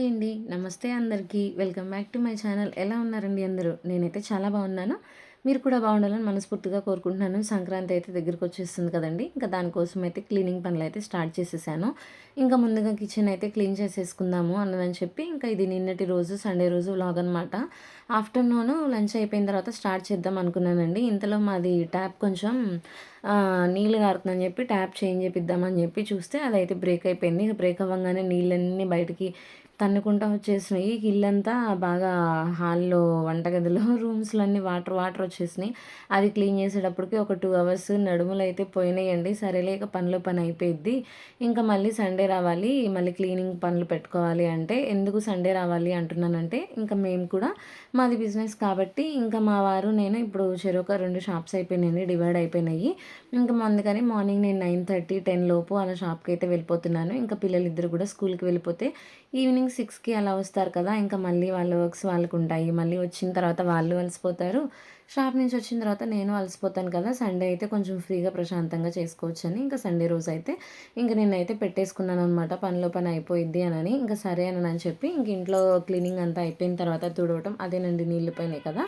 Hi అండి. నమస్తే అందరికీ. Welcome back to my channel. ఎలా ఉన్నారండి అందరూ? నేనైతే చాలా బాగున్నాను. మీరు కూడా బాగుండాలని మనస్ఫూర్తిగా కోరుకుంటున్నాను. సంక్రాంతి అయితే దగ్గరికి వచ్చేస్తుంది కదండి. ఇంకా దానికోసం అయితే క్లీనింగ్ పనులు అయితే స్టార్ట్ చేసేసాను. ఇంకా ముందుగా కిచెన్ అయితే క్లీన్ చేసేసుకుందాము అన్నదని చెప్పి ఇంకా ఇది నిన్నటి రోజు సండే రోజు వ్లాగ్ అనమాట ఆఫ్టర్నూన్ లంచ్ అయిపోయిన తర్వాత స్టార్ట్ చేద్దాం అనుకున్నానండి. ఇంతలో మాది ట్యాప్ కొంచెం నీళ్ళు కారుతుందని చెప్పి ట్యాప్ చేంజ్ చేపిద్దామని చెప్పి చూస్తే అదైతే బ్రేక్ అయిపోయింది. బ్రేక్ అవ్వగానే నీళ్ళన్నీ బయటికి తన్నుకుంటా వచ్చేసినాయి. ఇల్లంతా బాగా హాల్లో వంటగదిలో రూమ్స్లో అన్నీ వాటర్ వాటర్ వచ్చేసినాయి. అది క్లీన్ చేసేటప్పటికి ఒక టూ అవర్స్ నడుములు అయితే పోయినాయండి సరేలేక పనులు పని అయిపోయింది ఇంకా మళ్ళీ సండే రావాలి. మళ్ళీ క్లీనింగ్ పనులు పెట్టుకోవాలి అంటే ఎందుకు సండే రావాలి అంటున్నానంటే ఇంకా మేము కూడా మాది బిజినెస్ కాబట్టి ఇంకా మా వారు నేను ఇప్పుడు చెరొక రెండు షాప్స్ అయిపోయినాయి డివైడ్ అయిపోయినాయి. ఇంకా అందుకని మార్నింగ్ నేను నైన్ థర్టీ టెన్ లోపు అలా షాప్కి అయితే వెళ్ళిపోతున్నాను. ఇంకా పిల్లలు ఇద్దరు కూడా స్కూల్కి వెళ్ళిపోతే ఈవినింగ్ సిక్స్కి అలా వస్తారు కదా ఇంకా మళ్ళీ వాళ్ళ వర్క్స్ వాళ్ళకు ఉంటాయి మళ్ళీ వచ్చిన తర్వాత వాళ్ళు అలసిపోతారు. షాప్ నుంచి వచ్చిన తర్వాత నేను అలసిపోతాను కదా సండే అయితే కొంచెం ఫ్రీగా ప్రశాంతంగా చేసుకోవచ్చు అని ఇంకా సండే రోజు అయితే ఇంకా నేనైతే పెట్టేసుకున్నాను అనమాట పనిలో పని అయిపోయిద్ది అని ఇంకా సరే అని చెప్పి ఇంక ఇంట్లో క్లీనింగ్ అంతా అయిపోయిన తర్వాత తుడవటం అదేనండి నీళ్ళు పోయినాయి కదా.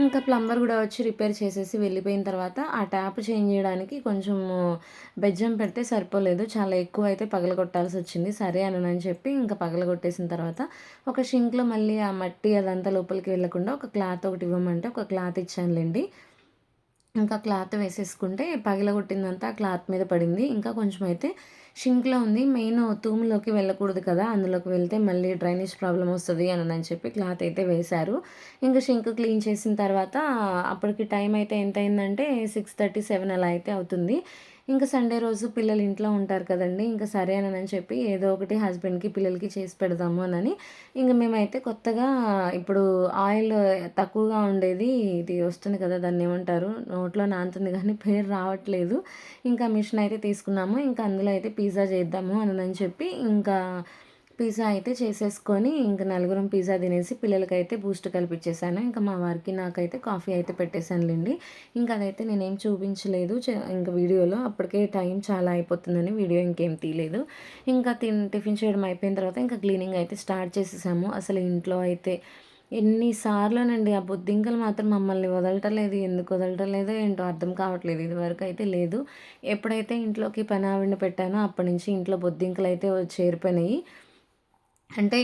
ఇంకా ప్లంబర్ కూడా వచ్చి రిపేర్ చేసేసి వెళ్ళిపోయిన తర్వాత ఆ ట్యాప్ చేంజ్ చేయడానికి కొంచెం బెజ్జం పెడితే సరిపోలేదు. చాలా ఎక్కువ అయితే పగలగొట్టాల్సి వచ్చింది. సరే అని చెప్పి ఇంకా పగలగొట్టేసిన తర్వాత ఒక షింక్లో మళ్ళీ ఆ మట్టి అదంతా లోపలికి వెళ్ళకుండా ఒక క్లాత్ ఒకటి ఇవ్వమంటే ఒక క్లాత్ ఇచ్చానులేండి. ఇంకా క్లాత్ వేసేసుకుంటే పగిలగొట్టిందంతా ఆ క్లాత్ మీద పడింది. ఇంకా కొంచెం అయితే షింక్లో ఉంది. మెయిన్ తూములోకి వెళ్ళకూడదు కదా అందులోకి వెళ్తే మళ్ళీ డ్రైనేజ్ ప్రాబ్లం వస్తుంది అని అని చెప్పి క్లాత్ అయితే వేశారు. ఇంకా షింక్ క్లీన్ చేసిన తర్వాత అప్పటికి టైం అయితే ఎంత అయిందంటే సిక్స్ థర్టీ సెవెన్ అలా అయితే అవుతుంది. ఇంకా సండే రోజు పిల్లలు ఇంట్లో ఉంటారు కదండి ఇంకా సరే అని చెప్పి ఏదో ఒకటి హస్బెండ్కి పిల్లలకి చేసి పెడదాము అని ఇంకా మేమైతే కొత్తగా ఇప్పుడు ఆయిల్ తక్కువగా ఉండేది ఇది వస్తుంది కదా దాన్ని ఏమంటారు నోట్లో నానుతుంది కానీ పేరు రావట్లేదు. ఇంకా మిషన్ అయితే తీసుకున్నాము ఇంకా అందులో అయితే పిజ్జా చేద్దాము అని చెప్పి ఇంకా పిజ్జా అయితే చేసేసుకొని ఇంకా నలుగురం పిజ్జా తినేసి పిల్లలకైతే బూస్ట్ కల్పించేసాను ఇంకా మా వారికి నాకైతే కాఫీ అయితే పెట్టేశానులేండి. ఇంకా అదైతే నేనేం చూపించలేదు. ఇంకా వీడియోలో అప్పటికే టైం చాలా అయిపోతుందని వీడియో ఇంకేం తీయలేదు. ఇంకా తిన్ టిఫిన్ చేయడం అయిపోయిన తర్వాత ఇంకా క్లీనింగ్ అయితే స్టార్ట్ చేసేసాము. అసలు ఇంట్లో అయితే ఎన్నిసార్లునండి ఆ బొద్దింకలు మాత్రం మమ్మల్ని వదలటలేదు. ఎందుకు వదలటలేదో ఏంటో అర్థం కావట్లేదు. ఇదివరకు అయితే లేదు. ఎప్పుడైతే ఇంట్లోకి పని పెట్టానో అప్పటి నుంచి ఇంట్లో బొద్దింకలు అయితే చేరిపోయినాయి. అంటే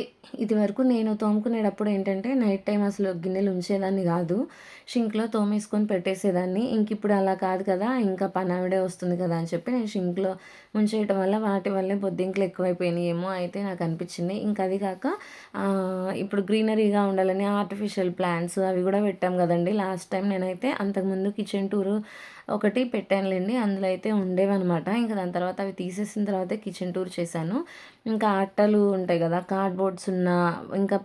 ఇది వరకు నేను తోముకునేటప్పుడు ఏంటంటే నైట్ టైం అసలు గిన్నెలు ఉంచేదాన్ని కాదు. షింక్లో తోమేసుకొని పెట్టేసేదాన్ని. ఇంక ఇప్పుడు అలా కాదు కదా ఇంకా పనావిడే వస్తుంది కదా అని చెప్పి నేను షింక్లో ఉంచేయటం వల్ల వాటి వల్లే బొద్దింకలు ఎక్కువైపోయినాయి ఏమో అయితే నాకు అనిపించింది. ఇంకా అది కాక ఇప్పుడు గ్రీనరీగా ఉండాలని ఆర్టిఫిషియల్ ప్లాంట్స్ అవి కూడా పెట్టాం కదండి. లాస్ట్ టైం నేనైతే అంతకుముందు కిచెన్ టూరు ఒకటి పెట్టానులేండి అందులో అయితే ఉండేవన్నమాట. ఇంకా దాని తర్వాత అవి తీసేసిన తర్వాత కిచెన్ టూర్ చేశాను. ఇంకా అట్టలు ఉంటాయి కదా కార్డ్బోర్డ్స్ ఉన్న ఇంకా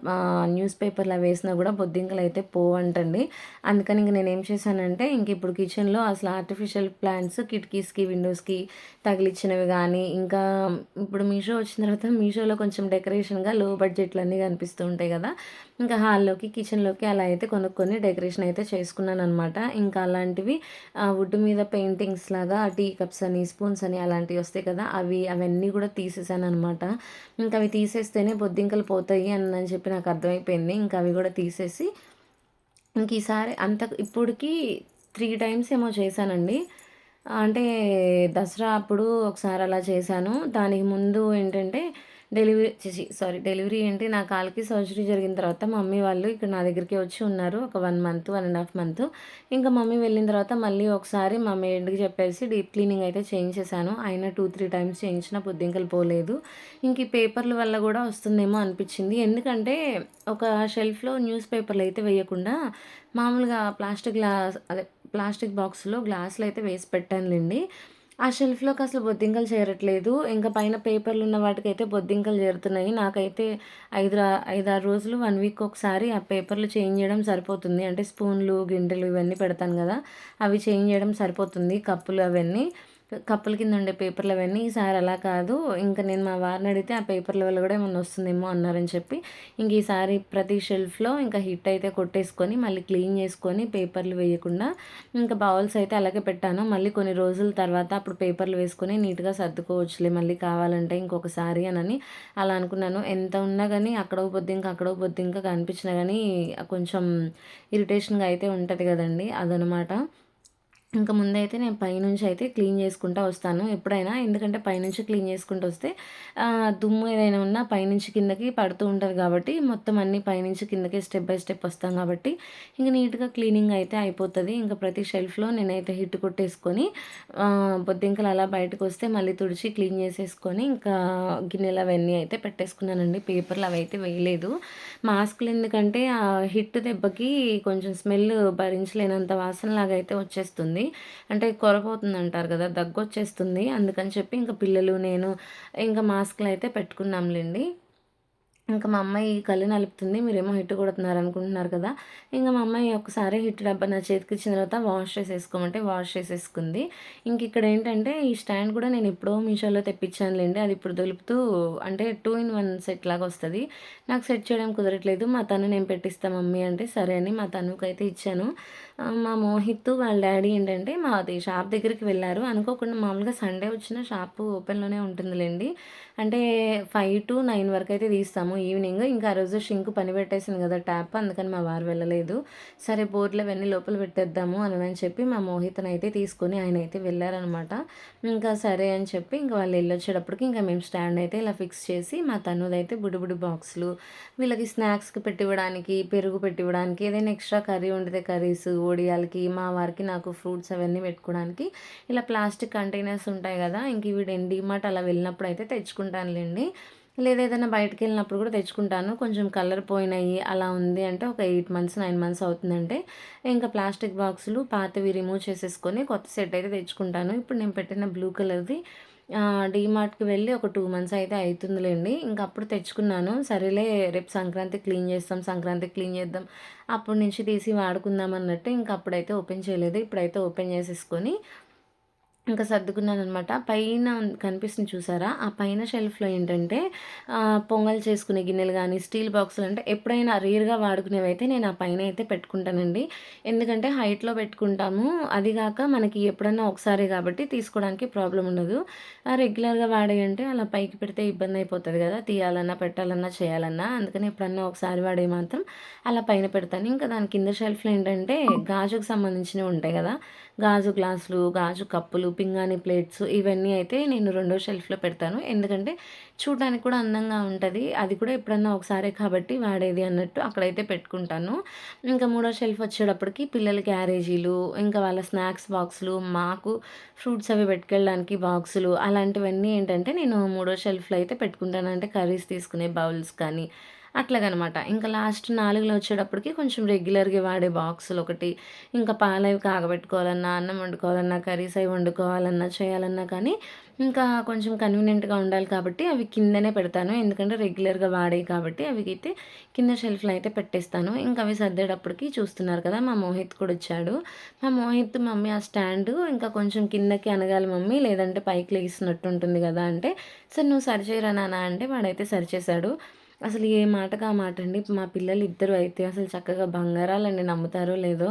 న్యూస్ పేపర్లు వేసినా కూడా బొద్దింకలు అయితే పోవంటండి. అందుకని ఇంక నేను ఏం చేశానంటే ఇంక ఇప్పుడు కిచెన్లో అసలు ఆర్టిఫిషియల్ ప్లాంట్స్ కిటికీస్కి విండోస్కి తగిలిచ్చినవి కానీ ఇంకా ఇప్పుడు మీషో వచ్చిన తర్వాత మీషోలో కొంచెం డెకరేషన్గా లో బడ్జెట్లు అన్నీ కనిపిస్తూ ఉంటాయి కదా ఇంకా హాల్లోకి కిచెన్లోకి అలా అయితే కొనుక్కొని డెకరేషన్ అయితే చేసుకున్నాను అనమాట ఇంకా అలాంటివి వుడ్ మీద పెయింటింగ్స్ లాగా టీ కప్స్ అని స్పూన్స్ అని అలాంటివి వస్తాయి కదా అవి అవన్నీ కూడా తీసేసాను అనమాట ఇంకా అవి తీసేస్తేనే బొద్దింకలు పోతాయి అని చెప్పి నాకు అర్థమైపోయింది. ఇంకా అవి కూడా తీసేసి ఇంక ఈసారి అంత ఇప్పటికి త్రీ టైమ్స్ ఏమో చేశానండి. అంటే దసరా అప్పుడు ఒకసారి అలా చేశాను. దానికి ముందు ఏంటంటే డెలివరీ సారీ డెలివరీ ఏంటి? నా కాలికి సర్జరీ జరిగిన తర్వాత మమ్మీ వాళ్ళు ఇక్కడ నా దగ్గరికి వచ్చి ఉన్నారు. ఒక one month one and half month. ఇంకా మమ్మీ వెళ్ళిన తర్వాత మళ్ళీ ఒకసారి మా మేడ్కి చెప్పేసి డీప్ క్లీనింగ్ అయితే చేయించేశాను అయినా టూ త్రీ టైమ్స్ చేయించిన బుద్ధింకలు పోలేదు. ఇంక ఈ పేపర్ల వల్ల కూడా వస్తుందేమో అనిపించింది. ఎందుకంటే ఒక షెల్ఫ్లో న్యూస్ పేపర్లు అయితే వేయకుండా మామూలుగా ప్లాస్టిక్ గ్లాస్ అదే ప్లాస్టిక్ బాక్స్లో గ్లాసులు అయితే వేసి పెట్టానులేండి. ఆ షెల్ఫ్లోకి అసలు బొద్దింకలు చేరట్లేదు. ఇంకా పైన పేపర్లు ఉన్న వాటికైతే బొద్దింకలు చేరుతున్నాయి. నాకైతే ఐదు ఐదారు రోజులు వన్ వీక్ ఒకసారి ఆ పేపర్లు చేంజ్ చేయడం సరిపోతుంది. అంటే స్పూన్లు గిండెలు ఇవన్నీ పెడతాను కదా అవి చేంజ్ చేయడం సరిపోతుంది. కప్పులు అవన్నీ. కప్పుల కింద ఉండే పేపర్లు అవన్నీ ఈసారి అలా కాదు. ఇంకా నేను మా వారిని అడిగితే ఆ పేపర్ల వల్ల కూడా ఏమన్నా వస్తుందేమో అన్నారని చెప్పి ఇంక ఈసారి ప్రతి షెల్ఫ్లో ఇంకా హిట్ అయితే కొట్టేసుకొని మళ్ళీ క్లీన్ చేసుకొని పేపర్లు వేయకుండా ఇంకా బౌల్స్ అయితే అలాగే పెట్టాను. మళ్ళీ కొన్ని రోజుల తర్వాత అప్పుడు పేపర్లు వేసుకొని నీట్గా సర్దుకోవచ్చులే మళ్ళీ కావాలంటే ఇంకొకసారి అని అలా అనుకున్నాను. ఎంత ఉన్నా కానీ అక్కడ పొద్దు ఇంకా అక్కడ పొద్దు ఇంకా కనిపించినా కానీ కొంచెం ఇరిటేషన్గా అయితే ఉంటుంది కదండి అదనమాట. ఇంకా ముందైతే నేను పైనుంచి అయితే క్లీన్ చేసుకుంటూ వస్తాను ఎప్పుడైనా. ఎందుకంటే పైనుంచి క్లీన్ చేసుకుంటూ వస్తే దుమ్ము ఏదైనా ఉన్నా పైనుంచి కిందకి పడుతూ ఉంటుంది కాబట్టి మొత్తం అన్ని పైనుంచి కిందకి స్టెప్ బై స్టెప్ వస్తాం కాబట్టి ఇంకా నీట్గా క్లీనింగ్ అయితే అయిపోతుంది. ఇంకా ప్రతి షెల్ఫ్లో నేనైతే హిట్ కొట్టేసుకొని బొద్దింకలు అలా బయటకు వస్తే మళ్ళీ తుడిచి క్లీన్ చేసేసుకొని ఇంకా గిన్నెలు అవన్నీ అయితే పెట్టేసుకున్నానండి. పేపర్లు అవి అయితే వేయలేదు. మాస్కులు ఎందుకంటే ఆ హిట్ దెబ్బకి కొంచెం స్మెల్ భరించలేనంత వాసనలాగా అయితే వచ్చేస్తుంది. అంటే కొరపోతుంది అంటారు కదా దగ్గు వచ్చేస్తుంది అందుకని చెప్పి ఇంకా పిల్లలు నేను ఇంకా మాస్క్లు అయితే పెట్టుకున్నాంలేండి. ఇంకా మా అమ్మాయి కళ్ళు నలుపుతుంది మీరేమో హిట్ కొడుతున్నారు అనుకుంటున్నారు కదా. ఇంకా మా అమ్మాయి ఒకసారి హిట్ డబ్బా నా చేతికి ఇచ్చిన తర్వాత వాష్ చేసేసుకోమంటే వాష్ చేసేసుకుంది. ఇంక ఇక్కడ ఏంటంటే ఈ స్టాండ్ కూడా నేను ఎప్పుడో మీషోలో తెప్పించానులేండి అది ఇప్పుడు దొలుపుతూ అంటే టూ ఇన్ వన్ సెట్ లాగా వస్తుంది. నాకు సెట్ చేయడం కుదరట్లేదు. మా తను నేను పెట్టిస్తాను మమ్మీ అంటే సరే అని మా తనుకు అయితే ఇచ్చాను మా మోహిత్ వాళ్ళ డాడీ ఏంటంటే మాది షాప్ దగ్గరికి వెళ్ళారు. అనుకోకుండా మామూలుగా సండే వచ్చిన షాప్ ఓపెన్లోనే ఉంటుందిలేండి. అంటే ఫైవ్ టు నైన్ వరకు అయితే తీస్తాము ఈవినింగ్. ఇంకా ఆ రోజు షింక్ పని పెట్టేసింది కదా ట్యాప్ అందుకని మా వారు వెళ్ళలేదు. సరే బోర్డులో అవన్నీ లోపల పెట్టేద్దాము అని అని చెప్పి మా మోహితను అయితే తీసుకొని ఆయన అయితే వెళ్ళారనమాట. ఇంకా సరే అని చెప్పి ఇంకా వాళ్ళు వెళ్ళొచ్చేటప్పటికి ఇంకా మేము స్టాండ్ అయితే ఇలా ఫిక్స్ చేసి మా తనుదైతే బుడి బుడి బాక్సులు వీళ్ళకి స్నాక్స్కి పెట్టివ్వడానికి పెరుగు పెట్టివ్వడానికి ఏదైనా ఎక్స్ట్రా కర్రీ ఉండితే కర్రీస్ ఓడియాలకి మా వారికి నాకు ఫ్రూట్స్ అవన్నీ పెట్టుకోవడానికి ఇలా ప్లాస్టిక్ కంటైనర్స్ ఉంటాయి కదా ఇంక వీడు ఎండి మాట అలా వెళ్ళినప్పుడు అయితే తెచ్చుకుంటాం. తెచ్చుకుంటానులేండి. లేదా ఏదైనా బయటకు వెళ్ళినప్పుడు కూడా తెచ్చుకుంటాను. కొంచెం కలర్ పోయినాయి అలా ఉంది అంటే ఒక ఎయిట్ మంత్స్ నైన్ మంత్స్ అవుతుందంటే ఇంకా ప్లాస్టిక్ బాక్సులు పాతవి రిమూవ్ చేసేసుకొని కొత్త సెట్ అయితే తెచ్చుకుంటాను. ఇప్పుడు నేను పెట్టిన బ్లూ కలర్ది డీమార్ట్కి వెళ్ళి ఒక టూ మంత్స్ అయితే అవుతుందిలేండి ఇంకా అప్పుడు తెచ్చుకున్నాను. సరేలే రేపు సంక్రాంతి క్లీన్ చేస్తాం సంక్రాంతి క్లీన్ చేద్దాం. అప్పటి నుంచి తీసి వాడుకుందాం అన్నట్టు ఇంకా అప్పుడైతే ఓపెన్ చేయలేదు. ఇప్పుడైతే ఓపెన్ చేసేసుకొని ఇంకా సర్దుకున్నాను అనమాట పైన కనిపిస్తుంది చూసారా? ఆ పైన షెల్ఫ్లో ఏంటంటే పొంగల్ చేసుకునే గిన్నెలు కానీ స్టీల్ బాక్సులు అంటే ఎప్పుడైనా రేర్గా వాడుకునేవి అయితే నేను ఆ పైన అయితే పెట్టుకుంటానండి. ఎందుకంటే హైట్లో పెట్టుకుంటాము. అది కాక మనకి ఎప్పుడన్నా ఒకసారి కాబట్టి తీసుకోవడానికి ప్రాబ్లం ఉండదు. రెగ్యులర్గా వాడే అంటే అలా పైకి పెడితే ఇబ్బంది అయిపోతుంది కదా. తీయాలన్నా పెట్టాలన్నా చేయాలన్నా. అందుకని ఎప్పుడన్నా ఒకసారి వాడే మాత్రం అలా పైన పెడతాను. ఇంకా దాని కింద షెల్ఫ్లో ఏంటంటే గాజుకు సంబంధించినవి ఉంటాయి కదా. గాజు గ్లాసులు గాజు కప్పులు పింగాణి ప్లేట్స్ ఇవన్నీ అయితే నేను రెండో షెల్ఫ్లో పెడతాను. ఎందుకంటే చూడడానికి కూడా అందంగా ఉంటుంది. అది కూడా ఎప్పుడన్నా ఒకసారే కాబట్టి వాడేది అన్నట్టు అక్కడైతే పెట్టుకుంటాను. ఇంకా మూడో షెల్ఫ్ వచ్చేటప్పటికి పిల్లల క్యారేజీలు ఇంకా వాళ్ళ స్నాక్స్ బాక్సులు మాకు ఫ్రూట్స్ అవి పెట్టుకెళ్ళడానికి బాక్సులు అలాంటివన్నీ ఏంటంటే నేను మూడో షెల్ఫ్లో అయితే పెట్టుకుంటాను. అంటే కర్రీస్ తీసుకునే బౌల్స్ కానీ అట్లాగనమాట. ఇంకా లాస్ట్ నాలుగులో వచ్చేటప్పటికి కొంచెం రెగ్యులర్గా వాడే బాక్సులు ఒకటి. ఇంకా పాలవి కాగబెట్టుకోవాలన్నా అన్నం వండుకోవాలన్నా కర్రీస్ అవి వండుకోవాలన్నా చేయాలన్నా కానీ ఇంకా కొంచెం కన్వీనియంట్గా ఉండాలి కాబట్టి అవి కిందనే పెడతాను. ఎందుకంటే రెగ్యులర్గా వాడేవి కాబట్టి అవి అయితే కింద షెల్ఫ్లో అయితే పెట్టేస్తాను. ఇంకా అవి సర్దేటప్పటికి చూస్తున్నారు కదా మా మోహిత్ కూడా వచ్చాడు. మా మోహిత్ మమ్మీ ఆ స్టాండ్ ఇంకా కొంచెం కిందకి అనగాలి మమ్మీ లేదంటే పైకి లేగిస్తున్నట్టు ఉంటుంది కదా అంటే సరే నువ్వు సరిచేయరా నాన్న అంటే వాడైతే సరిచేశాడు అసలు ఏ మాటకు ఆ మాట అండి? మా పిల్లలు ఇద్దరు అయితే అసలు చక్కగా బంగారాలండి నమ్ముతారో లేదో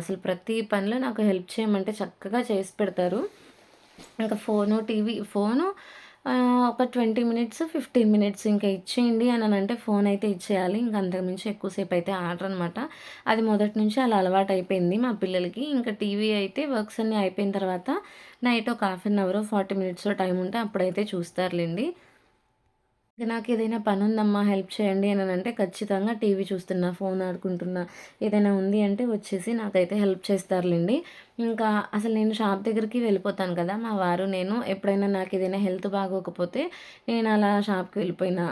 అసలు ప్రతి పనిలో నాకు హెల్ప్ చేయమంటే చక్కగా చేసి పెడతారు. ఇంకా ఫోను టీవీ ఫోను ఒక ట్వంటీ మినిట్స్ ఫిఫ్టీన్ మినిట్స్ ఇంకా ఇచ్చేయండి అని అంటే ఫోన్ అయితే ఇచ్చేయాలి. ఇంకా అంతకుమించి ఎక్కువసేపు అయితే ఆర్డర్ అనమాట అది మొదటి నుంచి అలా అలవాటు అయిపోయింది మా పిల్లలకి. ఇంకా టీవీ అయితే వర్క్స్ అన్నీ అయిపోయిన తర్వాత నైట్ ఒక half an hour forty minutes time ఉంటే అప్పుడైతే చూస్తారులేండి. నాకు ఏదైనా పని ఉందమ్మా హెల్ప్ చేయండి అని అంటే ఖచ్చితంగా టీవీ చూస్తున్నా ఫోన్ ఆడుకుంటున్నా ఏదైనా ఉంది అంటే వచ్చేసి నాకైతే హెల్ప్ చేస్తారులేండి. ఇంకా అసలు నేను షాప్ దగ్గరికి వెళ్ళిపోతాను కదా మా వారు నేను ఎప్పుడైనా నాకు ఏదైనా హెల్త్ బాగోకపోతే నేను అలా షాప్కి వెళ్ళిపోయినా.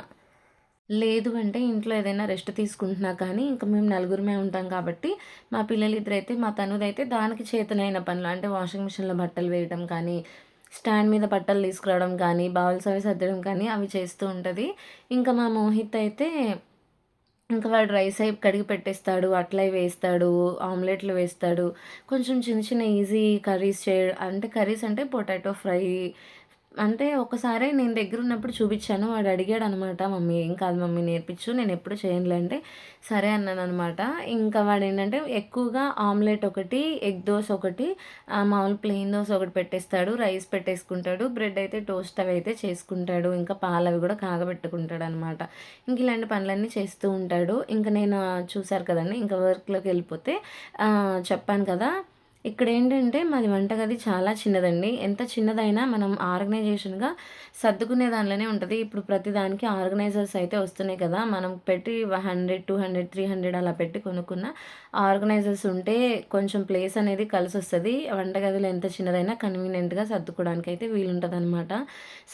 లేదు అంటే ఇంట్లో ఏదైనా రెస్ట్ తీసుకుంటున్నా కానీ ఇంకా మేము నలుగురమే ఉంటాం కాబట్టి మా పిల్లలు ఇద్దరైతే మా తనుదైతే దానికి చేతనైన పనులు అంటే వాషింగ్ మిషన్లో బట్టలు వేయడం కానీ స్టాండ్ మీద బట్టలు తీసుకురావడం కానీ బౌల్స్ అవి సర్దడం కానీ అవి చేస్తూ ఉంటుంది. ఇంకా మా మోహిత్ అయితే ఇంకా వాడు రైస్ అయి కడిగి పెట్టేస్తాడు అట్లే వేస్తాడు ఆమ్లెట్లు వేస్తాడు. కొంచెం చిన్న చిన్న ఈజీ కర్రీస్ చే అంటే కర్రీస్ అంటే పొటాటో ఫ్రై అంటే ఒకసారి నేను దగ్గర ఉన్నప్పుడు చూపించాను. వాడు అడిగాడు అనమాట మమ్మీ ఏం కాదు మమ్మీ నేర్పించు నేను ఎప్పుడు చేయనులే అంటే సరే అన్నాను అనమాట ఇంకా వాడు ఏంటంటే ఎక్కువగా ఆమ్లెట్ ఒకటి ఎగ్ దోశ ఒకటి మామూలు ప్లెయిన్ దోశ ఒకటి పెట్టేస్తాడు రైస్ పెట్టేసుకుంటాడు బ్రెడ్ అయితే టోస్ట్ అవి అయితే చేసుకుంటాడు ఇంకా పాలు అవి కూడా కాగబెట్టుకుంటాడు అనమాట ఇంక ఇలాంటి పనులన్నీ చేస్తూ ఉంటాడు. ఇంకా నేను చూశారు కదండి ఇంకా వర్క్లోకి వెళ్ళిపోతే చెప్పాను కదా ఇక్కడ ఏంటంటే మాది వంటగది చాలా చిన్నదండి. ఎంత చిన్నదైనా మనం ఆర్గనైజేషన్గా సర్దుకునే దానిలోనే ఉంటుంది. ఇప్పుడు ప్రతి దానికి ఆర్గనైజర్స్ అయితే వస్తున్నాయి కదా. మనం పెట్టి hundred two hundred three hundred అలా పెట్టి కొనుక్కున్న ఆర్గనైజర్స్ ఉంటే కొంచెం ప్లేస్ అనేది కలిసి వస్తుంది వంటగదిలో ఎంత చిన్నదైనా కన్వీనియంట్గా సర్దుకోవడానికి అయితే వీలుంటుంది అనమాట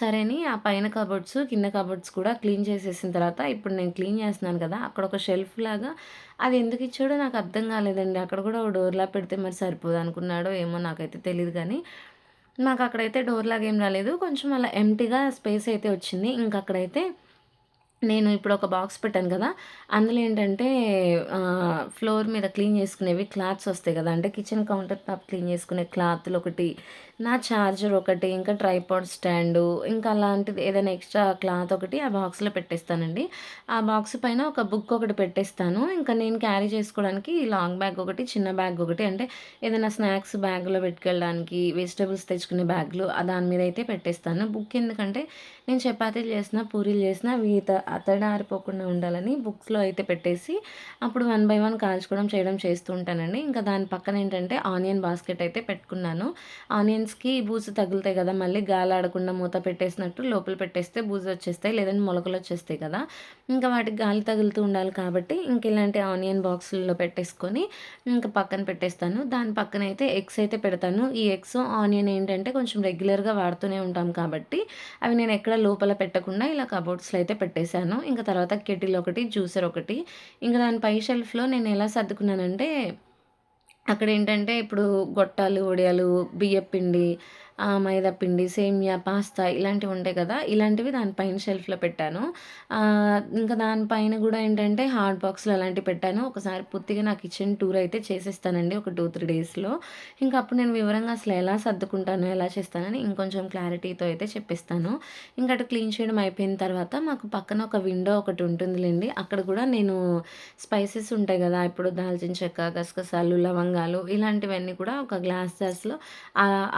సరేని ఆ పైన కబోర్డ్స్ కింద కబోర్డ్స్ కూడా క్లీన్ చేసేసిన తర్వాత ఇప్పుడు నేను క్లీన్ చేస్తున్నాను కదా. అక్కడ ఒక షెల్ఫ్ లాగా అది ఎందుకు ఇచ్చాడో నాకు అర్థం కాలేదండి. అక్కడ కూడా ఒక డోర్లా పెడితే మరి సరిపోదు అనుకున్నాడో ఏమో నాకైతే తెలియదు కానీ నాకు అక్కడైతే డోర్ లాగా ఏం రాలేదు. కొంచెం అలా ఎంటీగా స్పేస్ అయితే వచ్చింది. ఇంకా అక్కడైతే నేను ఇప్పుడు ఒక బాక్స్ పెట్టాను కదా అందులో ఏంటంటే ఫ్లోర్ మీద క్లీన్ చేసుకునేవి క్లాత్స్ వస్తాయి కదా అంటే కిచెన్ కౌంటర్ టాప్ క్లీన్ చేసుకునే క్లాత్లు ఒకటి నా ఛార్జర్ ఒకటి ఇంకా ట్రైపాడ్ స్టాండు ఇంకా అలాంటిది ఏదైనా ఎక్స్ట్రా క్లాత్ ఒకటి ఆ బాక్స్లో పెట్టేస్తానండి. ఆ బాక్స్ పైన ఒక బుక్ ఒకటి పెట్టేస్తాను. ఇంకా నేను క్యారీ చేసుకోవడానికి లాంగ్ బ్యాగ్ ఒకటి చిన్న బ్యాగ్ ఒకటి అంటే ఏదైనా స్నాక్స్ బ్యాగ్లో పెట్టుకెళ్ళడానికి వెజిటేబుల్స్ తెచ్చుకునే బ్యాగ్లు దాని మీద అయితే పెట్టేస్తాను. బుక్ ఎందుకంటే నేను చపాతీలు చేసిన పూరీలు చేసిన వీత అతడారిపోకుండా ఉండాలని బుక్స్లో అయితే పెట్టేసి అప్పుడు వన్ బై వన్ కాల్చుకోవడం చేయడం చేస్తూ ఉంటానండి. ఇంకా దాని పక్కన ఏంటంటే ఆనియన్ బాస్కెట్ అయితే పెట్టుకున్నాను. ఆనియన్ ఆనియన్స్కి బూజు తగులుతాయి కదా మళ్ళీ గాలి ఆడకుండా మూత పెట్టేసినట్టు లోపల పెట్టేస్తే బూజు వచ్చేస్తాయి లేదంటే మొలకలు వచ్చేస్తాయి కదా. ఇంకా వాటికి గాలి తగులుతూ ఉండాలి కాబట్టి ఇంక ఇలాంటి ఆనియన్ బాక్సుల్లో పెట్టేసుకొని ఇంకా పక్కన పెట్టేస్తాను. దాని పక్కన అయితే ఎగ్స్ అయితే పెడతాను. ఈ ఎగ్స్ ఆనియన్ ఏంటంటే కొంచెం రెగ్యులర్గా వాడుతూనే ఉంటాం కాబట్టి అవి నేను ఎక్కడ లోపల పెట్టకుండా ఇలా కబోర్డ్స్లో అయితే పెట్టేశాను. ఇంకా తర్వాత కెటిల్ ఒకటి జ్యూసర్ ఒకటి. ఇంకా దాని పై షెల్ఫ్లో నేను ఎలా సర్దుకున్నానంటే అక్కడ ఏంటంటే ఇప్పుడు గొట్టాలు వడియాలు బియ్యపిండి మైదా పిండి సేమియా పాస్తా ఇలాంటివి ఉంటాయి కదా. ఇలాంటివి దానిపైన షెల్ఫ్లో పెట్టాను. ఇంకా దానిపైన కూడా ఏంటంటే హాట్ బాక్స్లో అలాంటివి పెట్టాను. ఒకసారి పూర్తిగా నా కిచెన్ టూర్ అయితే చేసేస్తానండి ఒక టూ త్రీ డేస్లో ఇంకా అప్పుడు నేను వివరంగా అసలు ఎలా సర్దుకుంటాను ఎలా చేస్తానని ఇంకొంచెం క్లారిటీతో అయితే చెప్పిస్తాను. ఇంకా అటు క్లీన్ చేయడం అయిపోయిన తర్వాత మాకు పక్కన ఒక విండో ఒకటి ఉంటుందిలేండి. అక్కడ కూడా నేను స్పైసెస్ ఉంటాయి కదా. ఇప్పుడు దాల్చిన చెక్క గసగసాలు లవంగాలు ఇలాంటివన్నీ కూడా ఒక గ్లాస్ జార్స్లో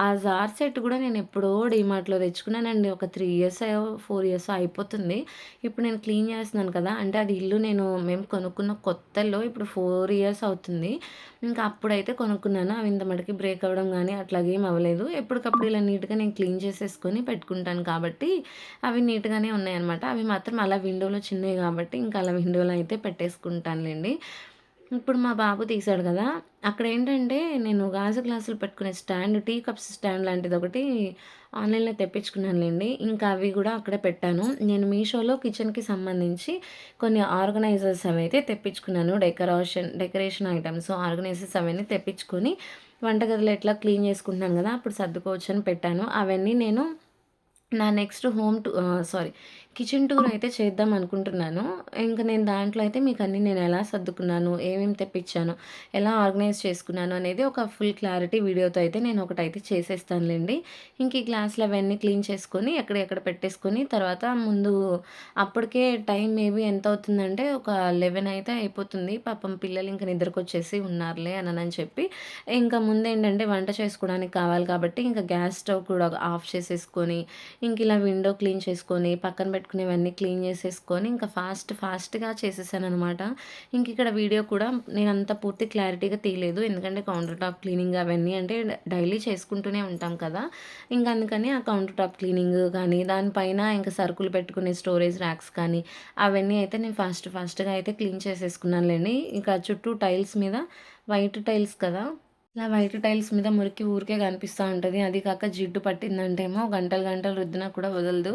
ఆ జార్ సెట్ కూడా నేను ఎప్పుడో డీమార్ట్లో తెచ్చుకున్నానండి. ఒక త్రీ ఇయర్స్ ఫోర్ ఇయర్స్ అయిపోతుంది. ఇప్పుడు నేను క్లీన్ చేస్తున్నాను కదా అంటే అది ఇల్లు నేను మేము కొనుక్కున్న కొత్తలో ఇప్పుడు ఫోర్ ఇయర్స్ అవుతుంది. ఇంకా అప్పుడైతే కొనుక్కున్నాను. అవి ఇంత మటుకి బ్రేక్ అవ్వడం కానీ అట్లాగేం అవ్వలేదు. ఎప్పటికప్పుడు ఇలా నీట్గా నేను క్లీన్ చేసేసుకొని పెట్టుకుంటాను కాబట్టి అవి నీట్గానే ఉన్నాయన్నమాట. అవి మాత్రం అలా విండోలో చిన్నవి కాబట్టి ఇంకా అలా విండోలో అయితే పెట్టేసుకుంటానులేండి. ఇప్పుడు మా బాబు తీశాడు కదా అక్కడ ఏంటంటే నేను గాజు గ్లాసులు పెట్టుకునే స్టాండ్ టీ కప్స్ స్టాండ్ లాంటిది ఒకటి ఆన్లైన్లో తెప్పించుకున్నానులేండి. ఇంకా అవి కూడా అక్కడే పెట్టాను. నేను మీషోలో కిచెన్కి సంబంధించి కొన్ని ఆర్గనైజర్స్ అవి అయితే తెప్పించుకున్నాను. డెకరేషన్ డెకరేషన్ ఐటమ్స్ ఆర్గనైజర్స్ అవన్నీ తెప్పించుకొని వంటగదిలో ఎట్లా క్లీన్ చేసుకుంటున్నాను కదా అప్పుడు సర్దుకోవచ్చు అని పెట్టాను. అవన్నీ నేను నా next home to sorry kitchen tour అయితే చేద్దాం అనుకుంటున్నాను. ఇంకా నేను దాంట్లో అయితే మీకు అన్నీ నేను ఎలా సర్దుకున్నాను ఏమేమి తెప్పించాను ఎలా ఆర్గనైజ్ చేసుకున్నాను అనేది ఒక ఫుల్ క్లారిటీ వీడియోతో అయితే నేను ఒకటి అయితే చేసేస్తానులేండి. ఇంక ఈ గ్లాసులు అవన్నీ క్లీన్ చేసుకొని ఎక్కడెక్కడ పెట్టేసుకొని తర్వాత ముందు అప్పటికే టైం మేబీ ఎంత అవుతుందంటే ఒక లెవెన్ అయితే అయిపోతుంది. పాపం పిల్లలు ఇంకా నిద్రకు వచ్చేసి ఉన్నారులే అని చెప్పి ఇంకా ముందు ఏంటంటే వంట చేసుకోవడానికి కావాలి కాబట్టి ఇంకా గ్యాస్ స్టవ్ కూడా ఆఫ్ చేసేసుకొని ఇంక ఇలా విండో క్లీన్ చేసుకొని పక్కన పెట్టుకునేవన్నీ క్లీన్ చేసేసుకొని ఇంకా ఫాస్ట్ ఫాస్ట్గా చేసేసాను అనమాట ఇంక ఇక్కడ వీడియో కూడా నేను అంత పూర్తి క్లారిటీగా తీయలేదు. ఎందుకంటే కౌంటర్ టాప్ క్లీనింగ్ అవన్నీ అంటే డైలీ చేసుకుంటూనే ఉంటాం కదా. ఇంకా అందుకని ఆ కౌంటర్ టాప్ క్లీనింగ్ కానీ దానిపైన ఇంకా సరుకులు పెట్టుకునే స్టోరేజ్ ర్యాక్స్ కానీ అవన్నీ అయితే నేను ఫాస్ట్ ఫాస్ట్గా అయితే క్లీన్ చేసేసుకున్నానులేండి. ఇంకా చుట్టూ టైల్స్ మీద వైట్ టైల్స్ కదా. ఇలా వైట్ టైల్స్ మీద మురికి ఊరికే కనిపిస్తూ ఉంటుంది. అది కాక జిడ్డు పట్టిందంటేమో గంటలు గంటలు రుద్దినా కూడా వదలదు.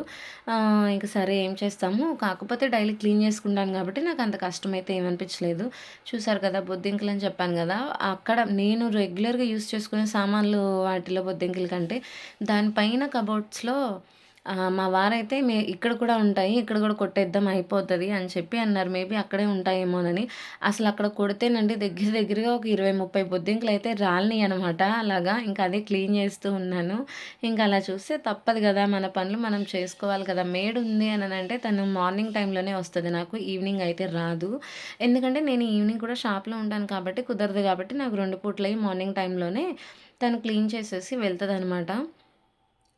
ఇంకా సరే ఏం చేస్తాము? కాకపోతే డైలీ క్లీన్ చేసుకుంటాను కాబట్టి నాకు అంత కష్టమైతే ఏమనిపించలేదు. చూసారు కదా బొద్దింకలు అని చెప్పాను కదా అక్కడ నేను రెగ్యులర్గా యూస్ చేసుకునే సామాన్లు వాటిలో బొద్దింకల కంటే దానిపైన కబోర్డ్స్లో మా వారైతే మే ఇక్కడ కూడా ఉంటాయి. ఇక్కడ కూడా కొట్టేద్దాం అయిపోతుంది అని చెప్పి అన్నారు. మేబీ అక్కడే ఉంటాయేమోనని. అసలు అక్కడ కొడితేనండి దగ్గర దగ్గరగా ఒక 20, 30 బొద్దింకలైతే రాలినియనమాట. అలాగా ఇంకా అదే క్లీన్ చేస్తూ ఉన్నాను. ఇంకా అలా చూస్తే తప్పదు కదా మన పనులు మనం చేసుకోవాలి కదా! మేడ్ ఉంది అని అంటే తను మార్నింగ్ టైంలోనే వస్తుంది నాకు. ఈవినింగ్ అయితే రాదు. ఎందుకంటే నేను ఈవినింగ్ కూడా షాప్‌లో ఉంటాను కాబట్టి కుదరదు కాబట్టి నాకు 2 పూటలయి మార్నింగ్ టైంలోనే తను క్లీన్ చేసేసి వెళ్తుంది అనమాట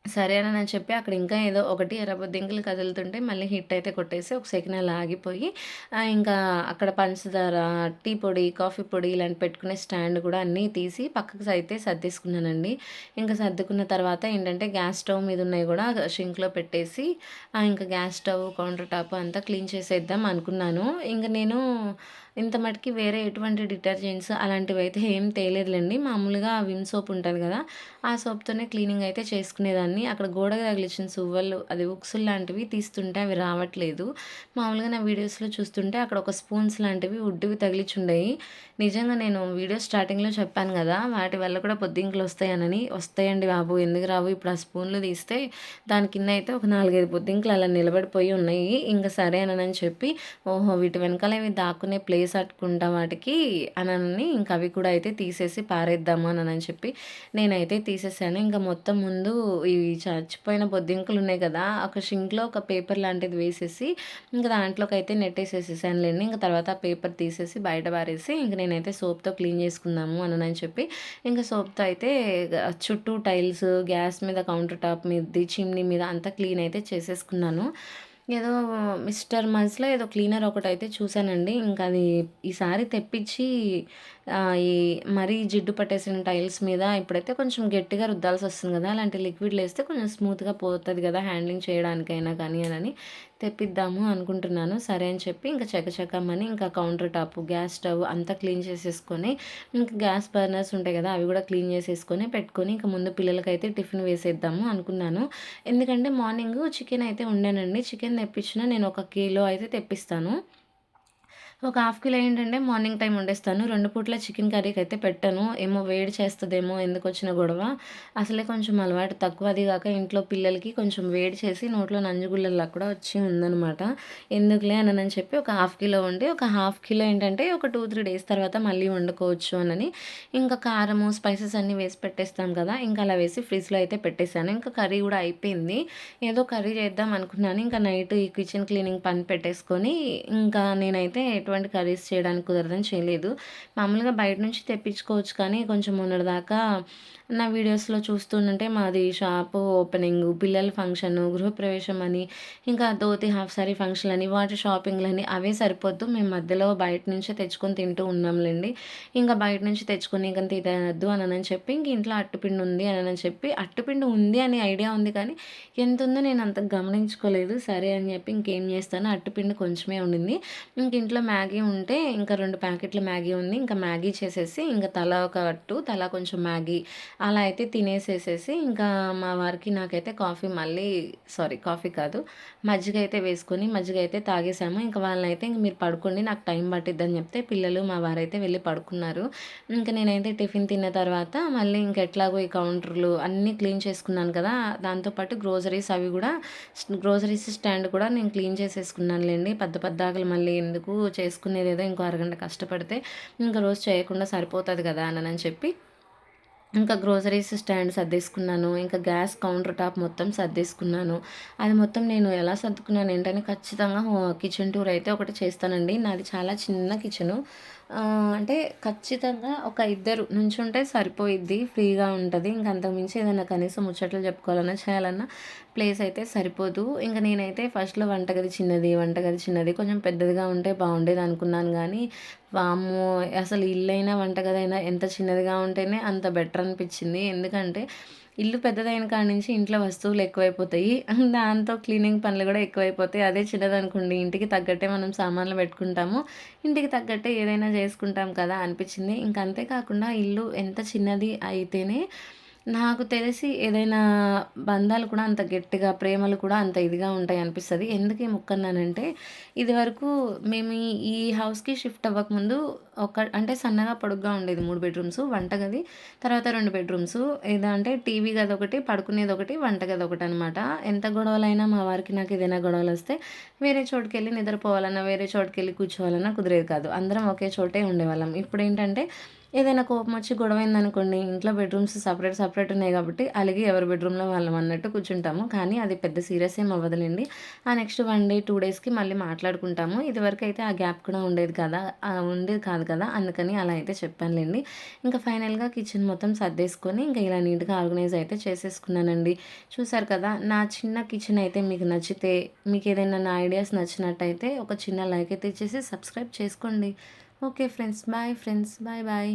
సరే అని చెప్పి అక్కడ ఇంకా ఏదో ఒకటి ఎర్రబొద్దింకలు కదులుతుంటే మళ్ళీ హిట్ అయితే కొట్టేసి ఒక సెకండ్ అలా ఆగిపోయి ఇంకా అక్కడ పంచదార, టీ పొడి, కాఫీ పొడి ఇలాంటి పెట్టుకునే స్టాండ్ కూడా అన్నీ తీసి పక్కకు అయితే సర్దేసుకున్నానండి. ఇంకా సర్దుకున్న తర్వాత ఏంటంటే గ్యాస్ స్టవ్ మీద ఉన్నాయి కూడా షింక్‌లో పెట్టేసి ఇంకా గ్యాస్ స్టవ్, కౌంటర్ టాప్ అంతా క్లీన్ చేసేద్దాం అనుకున్నాను. ఇంకా నేను ఇంత మటుకి వేరే ఎటువంటి డిటర్జెంట్స్ అలాంటివి అయితే ఏం తేలేదులేండి మామూలుగా విమ్ సోప్ ఉంటుంది కదా ఆ సోప్‌తోనే క్లీనింగ్ అయితే చేసుకునేదాన్ని. అక్కడ గోడకు తగిలిచ్చిన సువ్వలు అది ఉక్సులు లాంటివి తీస్తుంటే అవి రావట్లేదు. మామూలుగా నా వీడియోస్‌లో చూస్తుంటే అక్కడ ఒక స్పూన్స్ లాంటివి వుడ్‌వి తగిలిచ్చుండేయి. నిజంగా నేను వీడియో స్టార్టింగ్‌లో చెప్పాను కదా వాటి వల్ల కూడా బొద్దింకలొస్తాయనని. వస్తాయండి బాబు! ఎందుకు రావు? ఇప్పుడు ఆ స్పూన్లు తీస్తే దాని కింద అయితే ఒక నాలుగైదు పొద్దింకులు అలా నిలబడిపోయి ఉన్నాయి. ఇంకా సరే అనని చెప్పి ఓహో! వీటి వెనకాల ఇవి దాక్కునే ప్లేస్ అట్టుకుంటా వాటికి అనని ఇంక అవి కూడా అయితే తీసేసి పారేద్దాము అనని చెప్పి నేనైతే తీసేసాను. ఇంకా మొత్తం ముందు ఇవి చచ్చిపోయిన బొద్దింకలు ఉన్నాయి కదా! ఒక షింక్‌లో ఒక పేపర్ లాంటిది వేసేసి ఇంకా దాంట్లోకి అయితే నెట్టేసేసేసాను లేండి ఇంకా తర్వాత పేపర్ తీసేసి బయట పారేసి ఇంక నేనైతే సోప్‌తో క్లీన్ చేసుకుందాము అనని చెప్పి ఇంకా సోప్‌తో అయితే చుట్టూ టైల్స్, గ్యాస్ మీద కౌంటర్ టాప్ మీద చిమ్నీ మీద అంతా క్లీన్ అయితే చేసేసుకున్నాను. ఏదో మిస్టర్ మజ్‌లో ఏదో క్లీనర్ ఒకటి అయితే చూశానండి ఇంకా అది ఈసారి తెప్పించి ఈ మరీ జిడ్డు పట్టేసిన టైల్స్ మీద ఇప్పుడైతే కొంచెం గట్టిగా రుద్దాల్సి వస్తుంది కదా అలాంటి లిక్విడ్లు వేస్తే కొంచెం స్మూత్‌గా పోతుంది కదా హ్యాండ్లింగ్ చేయడానికైనా కానీ అని తెప్పిద్దాము అనుకుంటున్నాను. సరే అని చెప్పి ఇంకా చకచకమని ఇంకా కౌంటర్ టాప్, గ్యాస్ స్టవ్ అంతా క్లీన్ చేసేసుకొని ఇంకా గ్యాస్ బర్నర్స్ ఉంటాయి కదా అవి కూడా క్లీన్ చేసేసుకొని పెట్టుకొని ఇంక ముందు పిల్లలకైతే టిఫిన్ వేసేద్దాము అనుకున్నాను. ఎందుకంటే మార్నింగు చికెన్ అయితే ఉండానండి చికెన్ తెప్పించినా నేను ఒక కిలో అయితే తెప్పిస్తాను. ఒక హాఫ్ కిలో ఏంటంటే మార్నింగ్ టైం వండేస్తాను. రెండు పూట్ల చికెన్ కర్రీకి అయితే పెట్టను. ఏమో వేడి చేస్తదేమో ఎందుకొచ్చిన గొడవ. అసలే కొంచెం అలవాటు తక్కువ. అది కాక ఇంట్లో పిల్లలకి కొంచెం వేడి చేసి నోట్లో నంజుగుల్లలా కూడా వచ్చి ఉందనమాట. ఎందుకులే అనని చెప్పి ఒక హాఫ్ కిలో వండి ఒక హాఫ్ కిలో ఏంటంటే ఒక 2, 3 డేస్ తర్వాత మళ్ళీ వండుకోవచ్చు అనని ఇంకా కారము, స్పైసెస్ అన్నీ వేసి పెట్టేస్తాం కదా! ఇంకా అలా వేసి ఫ్రిడ్జ్‌లో అయితే పెట్టేసాను. ఇంకా కర్రీ కూడా అయిపోయింది. ఏదో కర్రీ చేద్దాం అనుకున్నాను. ఇంకా నైట్ ఈ కిచెన్ క్లీనింగ్ పని పెట్టేసుకొని ఇంకా నేనైతే ఎటువంటి కర్రీస్ చేయడానికి కుదరదని చేయలేదు. మామూలుగా బయట నుంచి తెప్పించుకోవచ్చు కానీ కొంచెం మొన్నటిదాకా నా వీడియోస్‌లో చూస్తుంటే మాది షాపు ఓపెనింగ్ పిల్లల ఫంక్షను, గృహప్రవేశం అని, ఇంకా ధోతి హాఫ్ సారీ ఫంక్షన్ అని, వాటి షాపింగ్‌లని అవే సరిపోద్దు. మేము మధ్యలో బయట నుంచే తెచ్చుకొని తింటూ ఉన్నాంలేండి ఇంకా బయట నుంచి తెచ్చుకొని ఇక అని అని చెప్పి ఇంక ఇంట్లో అట్టుపిండి ఉంది అని అని చెప్పి అట్టుపిండి ఉంది అనే ఐడియా ఉంది కానీ ఎంత ఉందో నేను అంత గమనించుకోలేదు. సరే అని చెప్పి ఇంకేం చేస్తాను అట్టుపిండి కొంచెమే ఉండింది. ఇంక ఇంట్లో మ్యాగీ ఉంటే ఇంకా రెండు ప్యాకెట్ల మ్యాగీ ఉంది. ఇంకా మ్యాగీ చేసేసి ఇంకా తల ఒక అట్టు, తల కొంచెం మ్యాగీ అలా అయితే తినేసేసేసి ఇంకా మా వారికి నాకైతే కాఫీ మళ్ళీ సారీ కాఫీ కాదు మజ్జిగ అయితే వేసుకొని మజ్జిగ అయితే తాగేసాము. ఇంకా వాళ్ళనైతే ఇంక మీరు పడుకోండి నాకు టైం పట్టిద్దని చెప్తే పిల్లలు మా వారైతే వెళ్ళి పడుకున్నారు. ఇంకా నేనైతే టిఫిన్ తిన్న తర్వాత మళ్ళీ ఇంక ఎట్లాగో ఈ కౌంటర్లు అన్నీ క్లీన్ చేసుకున్నాను కదా! దాంతో పాటు గ్రోసరీస్ అవి కూడా గ్రోసరీస్ స్టాండ్ కూడా నేను క్లీన్ చేసేసుకున్నాను లేండి పెద్ద పద్దాకలు మళ్ళీ ఎందుకు చేసుకునేదేదో ఇంకో అరగంట కష్టపడితే ఇంకా రోజు చేయకుండా సరిపోతుంది కదా! అని చెప్పి ఇంకా గ్రోసరీస్ స్టాండ్ సర్దేసుకున్నాను. ఇంకా గ్యాస్ కౌంటర్ టాప్ మొత్తం సర్దేసుకున్నాను. అది మొత్తం నేను ఎలా సర్దుకున్నాను ఏంటని ఖచ్చితంగా కిచెన్ టూర్ అయితే ఒకటి చేస్తానండి. నాది చాలా చిన్న కిచెను. అంటే ఖచ్చితంగా ఒక ఇద్దరు నుంచుంటే సరిపోయిద్ది. ఫ్రీగా ఉంటుంది ఇంక అంతకుమించి ఏదైనా కనీసం ముచ్చట్లు చెప్పుకోవాలన్నా, చేయాలన్నా ప్లేస్ అయితే సరిపోదు. ఇంక నేనైతే ఫస్ట్‌లో వంటగది చిన్నది, వంటగది చిన్నది కొంచెం పెద్దదిగా ఉంటే బాగుండేది అనుకున్నాను కానీ వాము అసలు ఇల్లైనా, వంటగదైనా ఎంత చిన్నదిగా ఉంటేనే అంత బెటర్ అనిపించింది. ఎందుకంటే ఇల్లు పెద్దదైన కాడ నుంచి ఇంట్లో వస్తువులు ఎక్కువైపోతాయి. దాంతో క్లీనింగ్ పనులు కూడా ఎక్కువైపోతాయి. అదే చిన్నదనుకోండి ఇంటికి తగ్గట్టే మనం సామాన్లు పెట్టుకుంటాము. ఇంటికి తగ్గట్టే ఏదైనా చేసుకుంటాం కదా! అనిపించింది. ఇంక అంతేకాకుండా ఇల్లు ఎంత చిన్నది అయితేనే నాకు తెలిసి ఏదైనా బంధాలు కూడా అంత గట్టిగా, ప్రేమలు కూడా అంత ఇదిగా ఉంటాయి అనిపిస్తుంది ఎందుకే మొక్కన్నానంటే ఇదివరకు మేము ఈ హౌస్‌కి షిఫ్ట్ అవ్వకముందు ఒక అంటే సన్నగా, పొడుగ్గా ఉండేది మూడు బెడ్‌రూమ్స్, వంటగది, తర్వాత రెండు బెడ్‌రూమ్స్. ఏదో అంటే టీవీ పడుకునేది ఒకటి వంటగది అనమాట ఎంత గొడవలైనా మా వారికి నాకు ఏదైనా గొడవలు వస్తే వేరే చోటుకెళ్ళి నిద్రపోవాలన్నా, వేరే చోటుకెళ్ళి కూర్చోవాలన్నా కుదిరేది కాదు. అందరం ఒకే చోటే ఉండేవాళ్ళం. ఇప్పుడేంటంటే ఏదైనా కోపం వచ్చి గొడవ అయిందనుకోండి ఇంట్లో బెడ్‌రూమ్స్ సపరేట్ సపరేట్ ఉన్నాయి కాబట్టి అలిగి ఎవరి బెడ్‌రూమ్‌లో వాళ్ళం అన్నట్టు కూర్చుంటాము. కానీ అది పెద్ద సీరియస్ ఏం అవ్వదులేండి ఆ నెక్స్ట్ వన్ డే, టూ డేస్‌కి మళ్ళీ మాట్లాడుకుంటాము. ఇదివరకు అయితే ఆ గ్యాప్ కూడా ఉండేది కదా! ఉండేది కాదు కదా! అందుకని అలా అయితే చెప్పానులేండి ఇంకా ఫైనల్‌గా కిచెన్ మొత్తం సర్దేసుకొని, ఇంకా ఇలా నీట్‌గా ఆర్గనైజ్ అయితే చేసేసుకున్నానండి. చూసారు కదా! నా చిన్న కిచెన్ అయితే మీకు నచ్చితే, మీకు ఏదైనా నా ఐడియాస్ నచ్చినట్టయితే ఒక చిన్న లైక్ అయితే ఇచ్చేసి సబ్స్క్రైబ్ చేసుకోండి. Okay friends bye friends bye bye